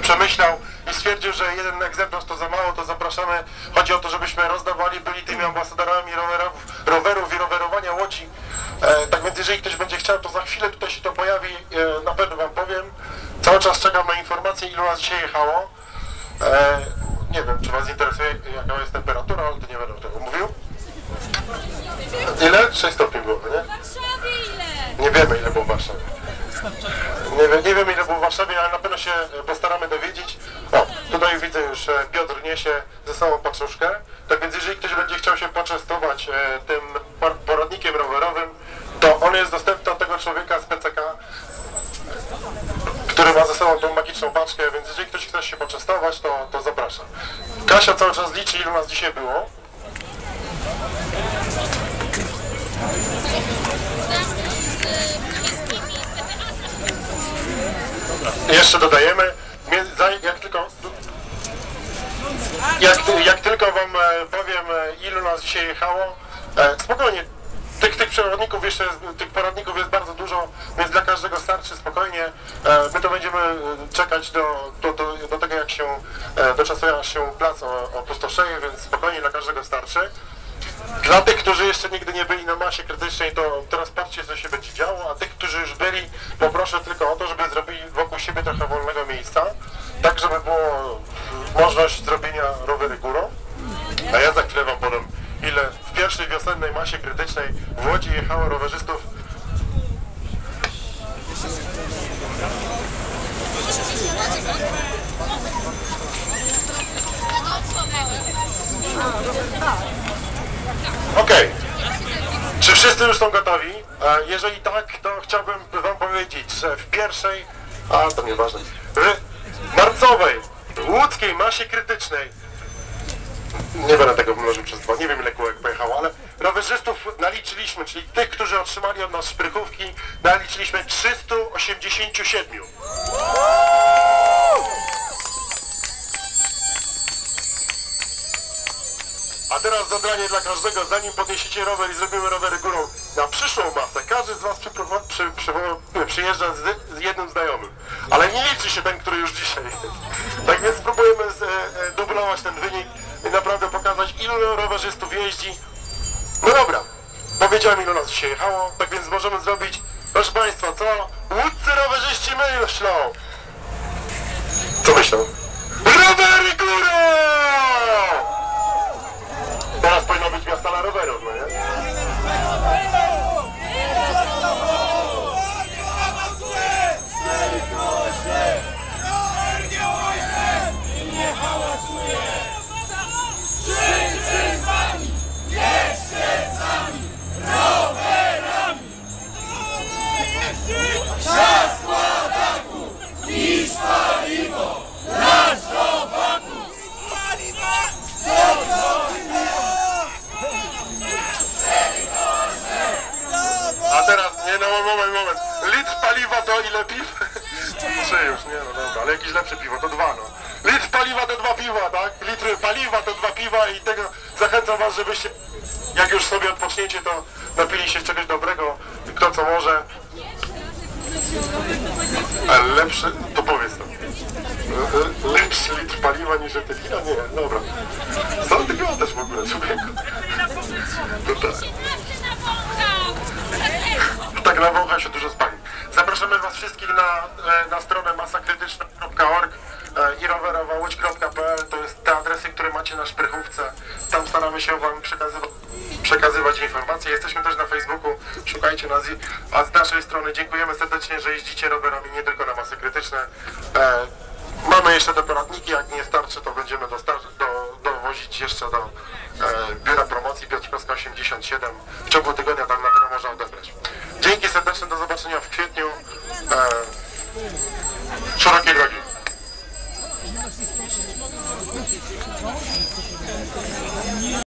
przemyślał i stwierdził, że jeden egzemplarz to za mało, to zapraszamy. Chodzi o to, żebyśmy rozdawali, byli tymi ambasadorami rowerów, rowerów i rowerowania Łodzi. E, tak więc jeżeli ktoś będzie chciał, to za chwilę tutaj się to pojawi, e, na pewno wam powiem. Cały czas czekam na informacje, ilu nas dzisiaj jechało. E, nie wiem, czy was interesuje, jaka jest temperatura, ale to nie będę tego mówił. Ile? 6 stopni było, nie? Nie wiemy ile było w Warszawie. Nie, wiem- nie wiemy ile było w Warszawie, ale na pewno się e, postaramy dowiedzieć. O, tutaj widzę już e, Piotr niesie ze sobą paczuszkę. Tak więc jeżeli ktoś będzie chciał się poczęstować e, tym por- poradnikiem rowerowym, to on jest dostępny od tego człowieka z PCK, który ma ze sobą tą magiczną paczkę, więc jeżeli ktoś chce się poczęstować, to, to zapraszam. Kasia cały czas liczy ilu nas dzisiaj było. Jeszcze dodajemy, jak tylko, jak, jak tylko wam e, powiem, e, ilu nas dzisiaj jechało, e, spokojnie, tych, tych przewodników jeszcze tych poradników jest bardzo dużo, więc dla każdego starczy spokojnie. My to będziemy czekać do, do, do, do tego, jak się, do czasu, jak się plac opustoszeje, więc spokojnie dla każdego starczy. Dla tych, którzy jeszcze nigdy nie byli na masie krytycznej, to teraz patrzcie, co się będzie działo, a tych, którzy już byli, poproszę tylko o to, żeby zrobili wokół siebie trochę wolnego miejsca, tak żeby było możliwość zrobienia rowery górą. A ja za chwilę wam podam, ile w pierwszej wiosennej masie krytycznej w Łodzi jechało rowerzystów. Okej. Czy wszyscy już są gotowi? Jeżeli tak, to chciałbym wam powiedzieć, że w pierwszej, a to nieważne, w marcowej, łódzkiej masie krytycznej, nie będę tego mnożył przez dwa, nie wiem ile kółek pojechało, ale rowerzystów naliczyliśmy, czyli tych, którzy otrzymali od nas szprychówki, naliczyliśmy 387. A teraz zadanie dla każdego, zanim podniesiecie rower i zrobimy rowery górą na przyszłą masę, każdy z Was przyprowa- przy, przywo- przyjeżdża z jednym znajomym. Ale nie liczy się ten, który już dzisiaj jest. Tak więc spróbujemy z, e, e, ten wynik i naprawdę pokazać, ilu rowerzystów jeździ. No dobra, powiedziałem ilu nas dzisiaj jechało, tak więc możemy zrobić, proszę Państwa, co łódcy rowerzyści myślą? Co myślą? Rowery górą! Teraz powinno być miasta na rowerów, no nie? To ile piw? Trzy już, nie no dobra, ale jakieś lepsze piwo, to dwa no. Litr paliwa to dwa piwa, tak? Litry paliwa to dwa piwa i tego zachęcam was, żebyście, jak już sobie odpoczniecie, to napili się czegoś dobrego, kto co może. Ale lepszy, to powiedz to. Lepszy litr paliwa niż tequila? Nie, dobra. Co ty gadasz w ogóle, człowieku? No tak. Tak na wącha się dużo spali. Zapraszamy Was wszystkich na, e, na stronę masakrytyczna.org e, i rowerowałódź.pl to jest te adresy, które macie na szprychówce. Tam staramy się Wam przekazywa przekazywać informacje. Jesteśmy też na Facebooku, szukajcie nas. A z naszej strony dziękujemy serdecznie, że jeździcie rowerami nie tylko na masy krytyczne. E, mamy jeszcze te poradniki, jak nie starczy, to będziemy dostar- do, dowozić jeszcze do e, biura promocji Piotrkowska 87. W ciągu tygodnia tam na pewno można odebrać. Do zobaczenia w kwietniu. E, szerokiej drogi.